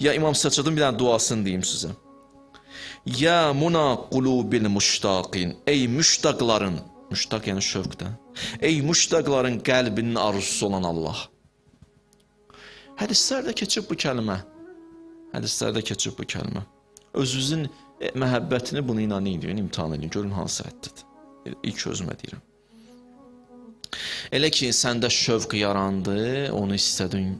Ya İmam Səccadın bir dənə duasını deyim sizə. Ya muna qulubil müştaqin. Ey müştaqların, müştaq yəni şövqdən. Ey müştaqların qəlbinin arzusu olan Allah. Hədislərdə keçib bu kəlmə. Hədislərdə keçib bu kəlmə. Özünüzün e, məhəbbətini bunu inanın deyin, imtahan edin, görün hansı həddidir. E, İlk özümə deyirəm. Elə ki səndə şövq yarandı, onu istədin,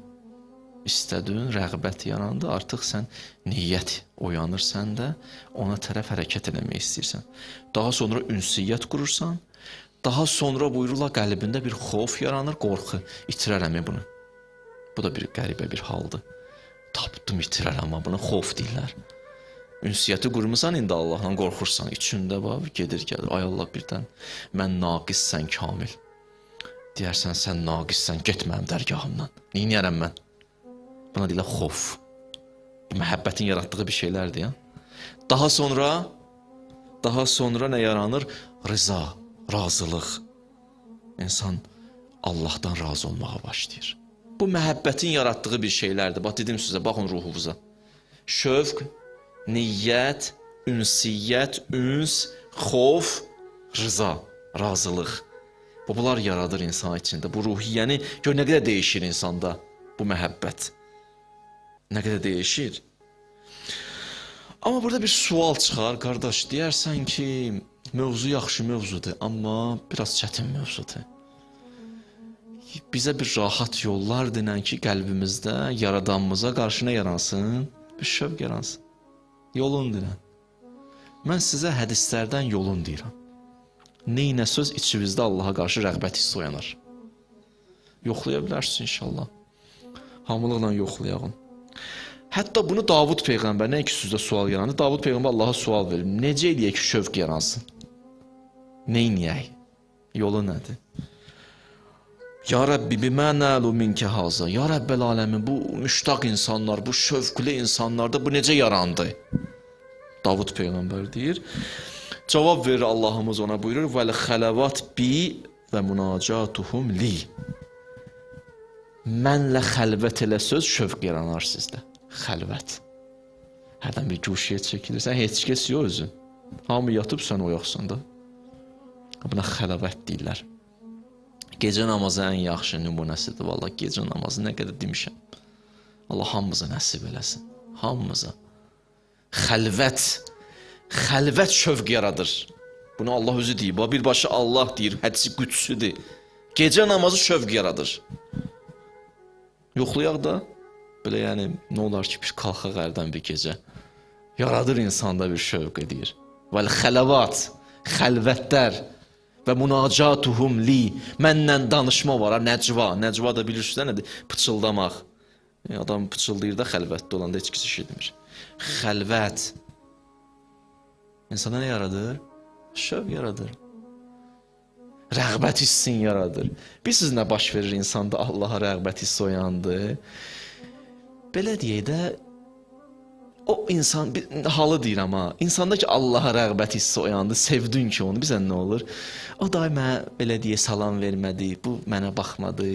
istədin, rəğbət yarandı, artıq sən niyyət oyanır səndə, ona tərəf hərəkət etmək istəyirsən. Daha sonra ünsiyyət qurursan, daha sonra buyururlar qəlbində bir xof yaranır, qorxu, itirərəm bunu. Bu da bir qəribə bir haldır. Tapdım itirərəm buna xof deyirlər. Ünsiyyəti qurmusan indi Allahdan qorxursan, içində var, gedir gəlir. Ay Allah birdən mən naqissən kamil. Deyərsən sən naqissən, get mənim dərgahımdan. Neyniyərəm mən? Buna deyirlər xof. Məhəbbətin yaratdığı bir şeylərdir ya. Daha sonra daha sonra nə yaranır? Rıza, razılıq. İnsan Allahdan razı olmağa başlayır. Bu məhəbbətin yaratdığı bir şeylərdir. Bax dedim sizə, baxın ruhunuza. Şövq, niyyət, ünsiyyət, üns, xof, rıza, razılıq. Bu bunlar yaradır insan içində. Bu ruhiyyəni gör nə qədər dəyişir insanda bu məhəbbət. Nə qədər dəyişir. Amma burada bir sual çıxar, qardaş. Deyərsən ki, mövzu yaxşı mövzudur, amma biraz çətin mövzudur. Bizə bir rahat yollar denən ki, qəlbimizdə yaradanımıza qarşı nə yaransın? Bir şövq yaransın. Yolun denən. Mən sizə hədislərdən yolun deyirəm. Neynə söz içinizdə Allaha qarşı rəğbət hissi oyanar. Yoxlaya bilərsiniz inşallah. Hamılıqla yoxlayağın. Hətta bunu Davud peyğəmbər nə ki sizdə sual yarandı. Davud peyğəmbər Allaha sual verir. Necə eləyək ki, şövq yaransın? Neyniyək? Yolu nədir? Ya Rəbbi bimə nəlu minkə haza. Ya Rəbbəl aləmin bu müştaq insanlar, bu şövqlü insanlarda bu necə yarandı? Davud peyğəmbər deyir. Cavab verir Allahımız ona buyurur: "Vəl xələvat bi və munacatuhum li." Mənlə xəlvət elə söz şövq yaranar sizdə. Xəlvət. Hərdən bir guşiyə çəkilirsən, heç kəs yox özün. Hamı yatıb sən oyaqsan da. Buna xələvət deyirlər. Gecə namazı ən yaxşı nümunəsidir vallah. Gecə namazı nə qədər demişəm. Allah hamımıza nəsib eləsin. Hamımıza. Xəlvət. Xəlvət şövq yaradır. Bunu Allah özü deyib. Birbaşa Allah deyir, hədisi qüdsüdür. Gecə namazı şövq yaradır. Yoxlayaq da belə yəni nə olar ki, bir qalxaq əldən bir gecə. Yaradır insanda bir şövq edir. Vəl xələvat, xəlvətlər və munacatuhum li. Mənlə danışma var, ha, nəcva. Nəcva da bilirsiniz nədir? Pıçıldamaq. Yəni, adam pıçıldayır da xəlvətdə olanda heç kəs eşitmir. Xəlvət insana nə yaradır? Şövq yaradır. Rəğbət hissini yaradır. Bilirsiniz nə baş verir insanda Allaha rəğbət hissi oyandı? Belə deyək də o insan bir halı deyirəm ha. İnsanda ki Allaha rəğbət hissi oyandı, sevdin ki onu, bizə nə olur? O da mənə belə deyə salam vermədi, bu mənə baxmadı.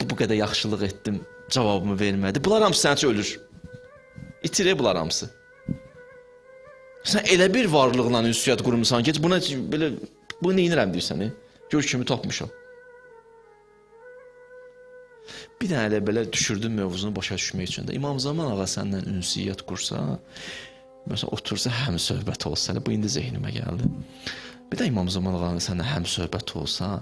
Bu, bu qədər yaxşılıq etdim, cavabımı vermədi. Bunlar hamısı sənin üçün ölür. İtirir bunlar hamısı. Sən elə bir varlıqla ünsiyyət qurmusan ki, buna belə bu nə edirəm deyirsən? e? Gör kimi tapmışam. Bir dənə elə belə düşürdüm mövzunu başa düşmək üçün də. İmam Zaman ağa səndən ünsiyyət qursa, məsələn otursa həm söhbət olsa, bu indi zehnimə gəldi. Bir də İmam Zaman ağa səndən həm söhbət olsa,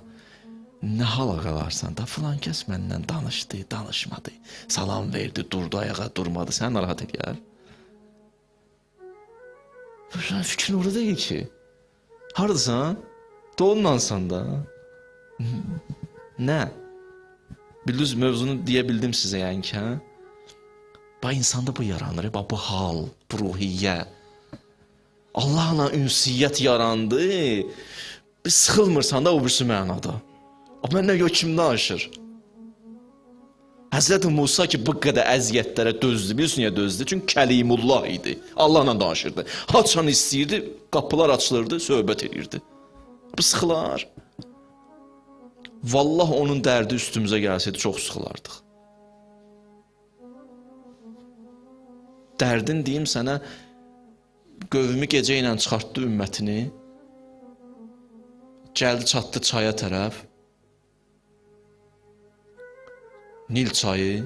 nə hala qalarsan da filan kəs məndən danışdı, danışmadı, salam verdi, durdu ayağa, durmadı. Sən narahat. Sən fikrin orada deyil ki. Hardasan? Donlansan da. Nə? Bildiniz mövzunu deyə bildim sizə yəni ki, hə? Bax insanda bu yaranır, bax bu hal, bu ruhiyyə. Allahla ünsiyyət yarandı. Bir sıxılmırsan da o birisi mənada. O məndən yox kim danışır? Həzrət Musa ki bu qədər əziyyətlərə dözdü. Bilirsiniz niyə dözdü? Çünki Kəlimullah idi. Allahla danışırdı. Haçan istəyirdi, qapılar açılırdı, söhbət edirdi. Sıxılar. Vallah onun dərdi üstümüzə gəlsəydi çox sıxılardıq. dərdin deyim sənə qövmü gecə ilə çıxartdı ümmətini. Gəldi çatdı çaya tərəf. Nil çayı.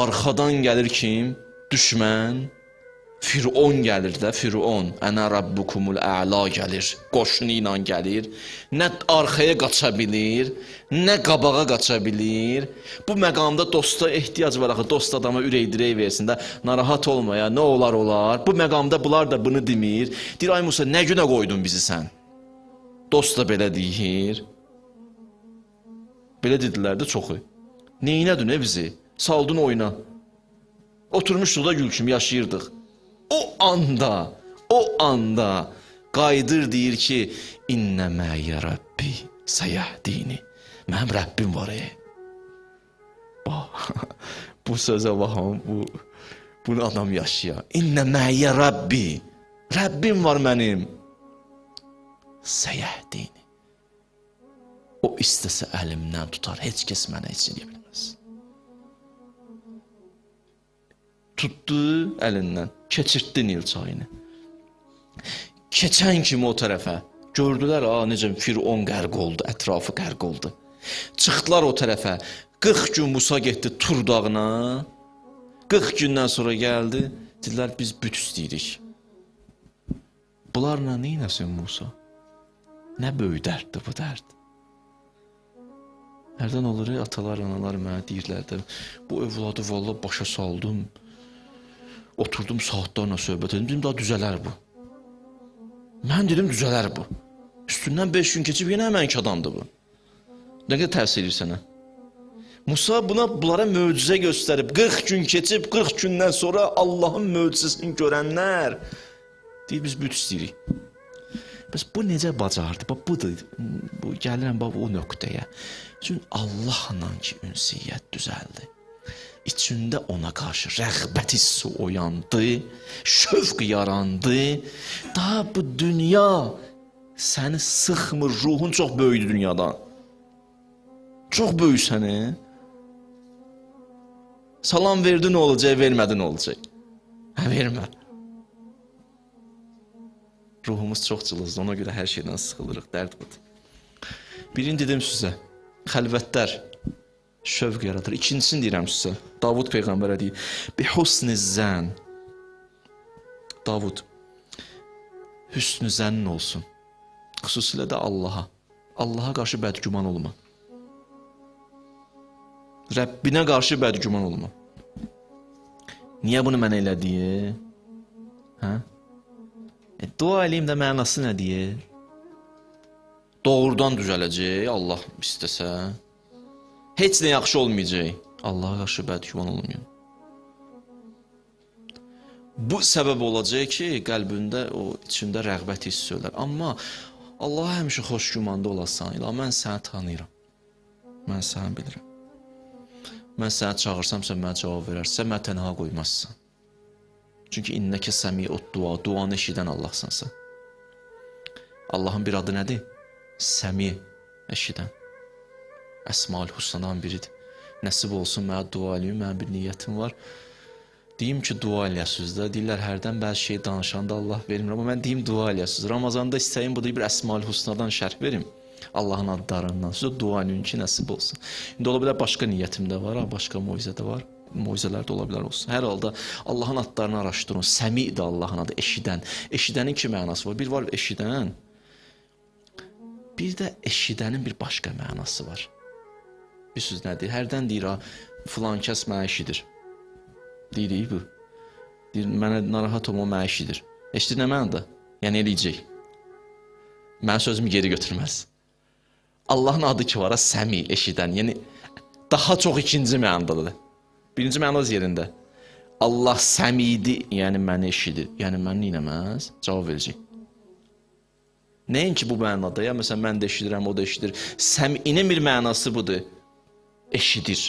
Arxadan gəlir kim? Düşmən. Firon gəlir də, Firon. Ənə rabbukumul əla gəlir. Qoşunu ilə gəlir. Nə arxaya qaça bilir, nə qabağa qaça bilir. Bu məqamda dosta ehtiyac var axı. Dost adama ürək dirək versin də, narahat olmaya, nə olar olar. Bu məqamda bunlar da bunu demir. Deyir ay Musa, nə günə qoydun bizi sən? Dost da belə deyir. Belə dedilər də çoxu. Neynədin e bizi? Saldın oyuna. Oturmuşduq da gül kimi yaşayırdıq. O anda, o anda qayıdır deyir ki, İnnə məyə Rəbbi səyahdini. Mənim Rəbbim var e. Bu sözə baxın, bu bunu adam yaşayır. İnnə məyə Rəbbi. Rəbbim var mənim. Səyahdini. O istəsə əlimdən tutar, heç kəs mənə heç eləyə. Tutdu əlindən, keçirtdi Nil çayını. Keçən kimi o tərəfə gördülər, a necə Firon qərq oldu, ətrafı qərq oldu. Çıxdılar o tərəfə. 40 gün Musa getdi Tur dağına. 40 gündən sonra gəldi, dedilər biz büt istəyirik. Bunlarla nə etsin Musa? Nə böyük dərddir bu dərd. Hərdən olur, atalar, analar mənə deyirlər də, bu övladı valla başa saldım. Oturdum saatlarla söhbət edim, dedim daha düzələr bu. Mən dedim düzələr bu. Üstündən 5 gün keçib yenə həmənki adamdır bu. Nə qədər təsir edir sənə? Musa buna bunlara möcüzə göstərib 40 gün keçib 40 gündən sonra Allahın möcüzəsini görənlər deyir biz büt istəyirik. Bəs bu necə bacardı? Bax budur. Bu gəlirəm bax o nöqtəyə. Çünki Allahla ki ünsiyyət düzəldi. İçində ona qarşı rəğbət hissi oyandı, şövq yarandı. Daha bu dünya səni sıxmır, ruhun çox böyükdür dünyadan. Çox böyük səni. Salam verdi nə olacaq, vermədi nə olacaq? Hə vermə. Ruhumuz çox cılızdır, ona görə hər şeydən sıxılırıq, dərd budur. Birini dedim sizə, xəlvətlər şövq yaradır. İkincisini deyirəm sizə. Davud peyğəmbərə deyir: "Bi husnizən." Davud hüsnü zənn olsun. Xüsusilə də Allaha. Allaha qarşı bədgüman olma. Rəbbinə qarşı bədgüman olma. Niyə bunu mənə elədiyi? Hə? E, dua eləyim də mənası nə deyir? Doğrudan düzələcək Allah istəsə. Heç nə yaxşı olmayacaq. Allaha qarşı bədgüman olmayın. Bu səbəb olacaq ki, qəlbində o içində rəğbət hissi olar. Amma Allaha həmişə xoşgümanda olasan. İla mən səni tanıyıram. Mən səni bilirəm. Mən səni çağırsam, sən mənə cavab verərsən, məni tənha qoymazsan. Çünki innəkə səmi'ud dua, duanı eşidən Allahsan sən. Allahın bir adı nədir? Səmi, eşidən. Əsmaül Hüsnadan biridir. Nəsib olsun mənə dua eləyim, mənim bir niyyətim var. Deyim ki, dua eləyəsiniz də. Deyirlər hərdən bəzi şey danışanda Allah vermir, amma mən deyim dua eləyəsiniz. Ramazanda istəyim budur bir Əsmaül Hüsnadan şərh verim. Allahın adlarından. Sizə dua eləyin ki, nəsib olsun. İndi ola bilər başqa niyyətim də var, başqa moizə də var. Moizələr də ola bilər olsun. Hər halda Allahın adlarını araşdırın. Səmi də Allahın adı, eşidən. Eşidənin iki mənası var. Bir var eşidən. Bir də eşidənin bir başqa mənası var. Bir söz nədir? Hərdən deyir filan kəs məni eşidir. Deyirik bu. Deyir, mənə narahat olma, məni eşidir. Eşidir nə mənada? Yəni eləyəcək. Mənim sözümü geri götürməz. Allahın adı ki var, səmi, eşidən. Yəni daha çox ikinci mənadadır. Birinci məna öz yerində. Allah səmidir, yəni məni eşidir. Yəni məni nəməz? Cavab verəcək. Nəinki bu mənada, ya məsələn mən də eşidirəm, o da eşidir. Səminin bir mənası budur. Eşidir.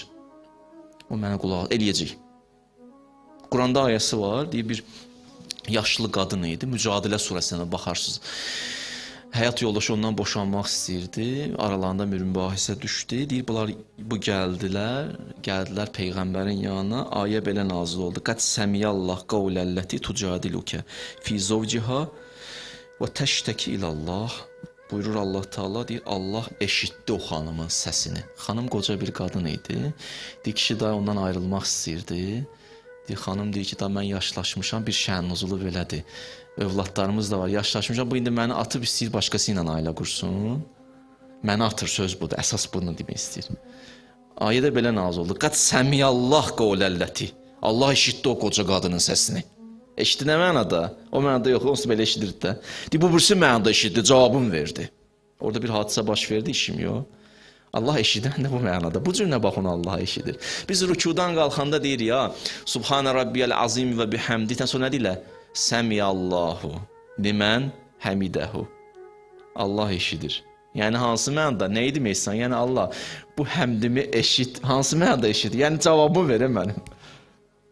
O mənə qulaq eləyəcək. Quranda ayəsi var, deyir bir yaşlı qadın idi. Mücadilə surəsinə baxarsınız. həyat yoldaşı ondan boşanmaq istəyirdi. Aralarında bir mübahisə düşdü. Deyir bunlar bu gəldilər, gəldilər peyğəmbərin yanına. Ayə belə nazil oldu. Qad səmiyallah qavləllati tucadiluka fi zawjiha və təştəki ilallah. Buyurur Allah Taala deyir Allah eşitdi o xanımın səsini. Xanım qoca bir qadın idi. Deyir kişi də ondan ayrılmaq istəyirdi. Deyir xanım deyir ki, da mən yaşlaşmışam, bir şən nuzulu belədir. Övladlarımız da var, yaşlaşmışam. Bu indi məni atıb istəyir başqası ilə ailə qursun. Məni atır söz budur. Əsas bunu demək istəyir. Ayədə belə nazil oldu. Qad səmiyallah qavləlləti. Allah eşitdi o qoca qadının səsini. Eşitdi nə mənada? O mənada yox, onsuz belə eşidirdi də. Deyir, bu birisi mənada eşitdi, cavabını verdi. Orada bir hadisə baş verdi, işim yox. Allah eşidən də bu mənada. Bu cür nə baxın Allah eşidir. Biz rükudan qalxanda deyir ya, Subhan rabbiyal azim və bihamdidən sonra nə deyirlər? Səmiyallahu limen hamidəhu. Allah eşidir. Yəni hansı mənada? Nə demək istəyirsən? Yəni Allah bu həmdimi eşit. Hansı mənada eşidir? Yəni cavabımı ver mənim.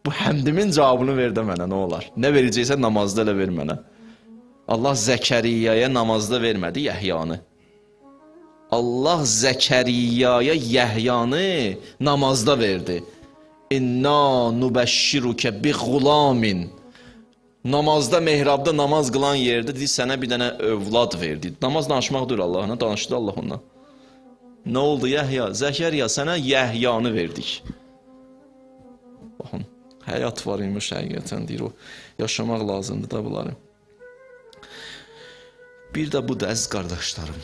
Bu həmdimin cavabını ver də mənə nə olar? Nə verəcəksən namazda elə ver mənə. Allah Zəkariyaya namazda vermədi Yəhyanı. Allah Zəkariyaya Yəhyanı namazda verdi. İnna nubəşşiruke bi gulamin. Namazda, mehrabda namaz qılan yerdə dedi sənə bir dənə övlad verdi. Namaz danışmaq deyil Allahla, danışdı Allah ondan. Nə oldu Yəhya? Zəkəriya sənə Yəhyanı verdik. Baxın, həyat var imiş həqiqətən deyir o. Yaşamaq lazımdır da bunları. Bir də budur əziz qardaşlarım.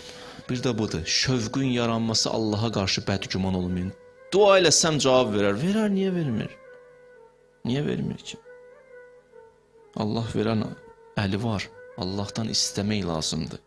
Bir də budur. Şövqün yaranması Allaha qarşı bədgüman olmayın. Dua eləsəm cavab verər. Verər, niyə vermir? Niyə vermir ki? Allah verən əli var. Allahdan istəmək lazımdır.